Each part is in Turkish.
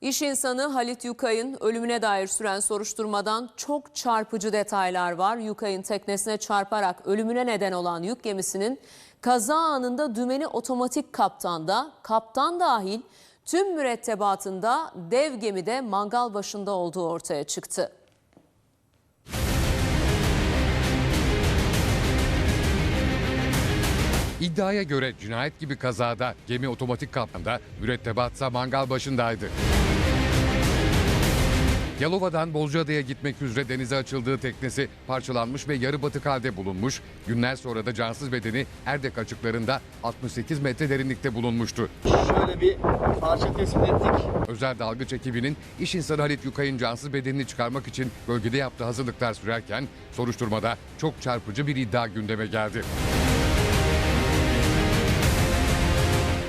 İş insanı Halit Yukay'ın ölümüne dair süren soruşturmadan çok çarpıcı detaylar var. Yukay'ın teknesine çarparak ölümüne neden olan yük gemisinin kaza anında dümeni otomatik kaptanda, kaptan dahil tüm mürettebatında dev gemide mangal başında olduğu ortaya çıktı. İddiaya göre cinayet gibi kazada gemi otomatik kaptanda mürettebatsa mangal başındaydı. Yalova'dan Bozcaada'ya gitmek üzere denize açıldığı teknesi parçalanmış ve yarı batık halde bulunmuş. Günler sonra da cansız bedeni Erdek açıklarında 68 metre derinlikte bulunmuştu. Şöyle bir parça tespit ettik. Özel dalgıç ekibinin iş insanı Halit Yukay'ın cansız bedenini çıkarmak için bölgede yaptığı hazırlıklar sürerken soruşturmada çok çarpıcı bir iddia gündeme geldi.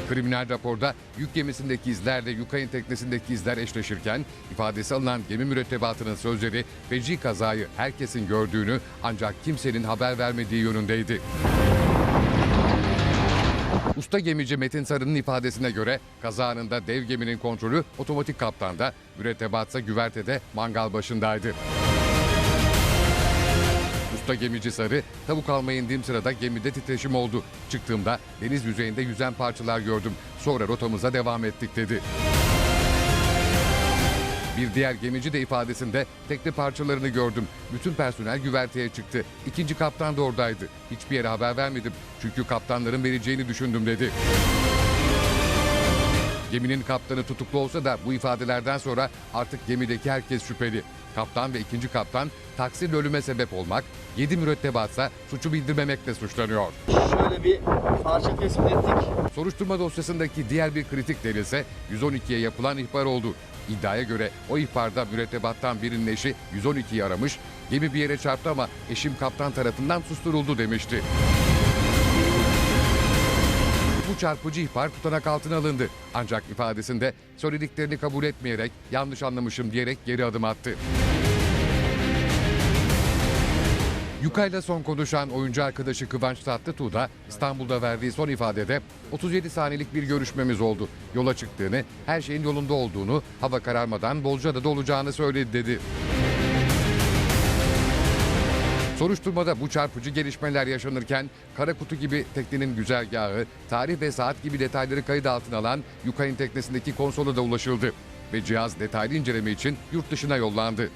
Kriminal raporda yük gemisindeki izlerle Yukay'ın teknesindeki izler eşleşirken ifadesi alınan gemi mürettebatının sözleri feci kazayı herkesin gördüğünü ancak kimsenin haber vermediği yönündeydi. Usta gemici Metin Sarı'nın ifadesine göre kaza anında dev geminin kontrolü otomatik kaptanda, mürettebatsa güvertede mangal başındaydı. Usta gemici Sarı, tavuk almaya indiğim sırada gemide titreşim oldu. Çıktığımda deniz yüzeyinde yüzen parçalar gördüm. Sonra rotamıza devam ettik dedi. Bir diğer gemici de ifadesinde tekne parçalarını gördüm. Bütün personel güverteye çıktı. İkinci kaptan da oradaydı. Hiçbir yere haber vermedim. Çünkü kaptanların vereceğini düşündüm dedi. Geminin kaptanı tutuklu olsa da bu ifadelerden sonra artık gemideki herkes şüpheli. Kaptan ve ikinci kaptan taksirle ölüme sebep olmak, 7 mürettebatsa suçu bildirmemekle suçlanıyor. Şöyle bir parça tespit ettik. Soruşturma dosyasındaki diğer bir kritik delil ise 112'ye yapılan ihbar oldu. İddiaya göre o ihbarda mürettebattan birinin eşi 112'yi aramış, gemi bir yere çarptı ama eşim kaptan tarafından susturuldu demişti. Çarpıcı ihbar tutanak altına alındı. Ancak ifadesinde söylediklerini kabul etmeyerek yanlış anlamışım diyerek geri adım attı. Yukay'la son konuşan oyuncu arkadaşı Kıvanç Tatlıtuğ da İstanbul'da verdiği son ifadede 37 saniyelik bir görüşmemiz oldu. Yola çıktığını, her şeyin yolunda olduğunu, hava kararmadan Bozcaada'da olacağını söyledi dedi. Soruşturmada bu çarpıcı gelişmeler yaşanırken kara kutu gibi teknenin güzergahı, tarih ve saat gibi detayları kayıt altına alan Yukay'ın teknesindeki konsola da ulaşıldı ve cihaz detaylı inceleme için yurt dışına yollandı.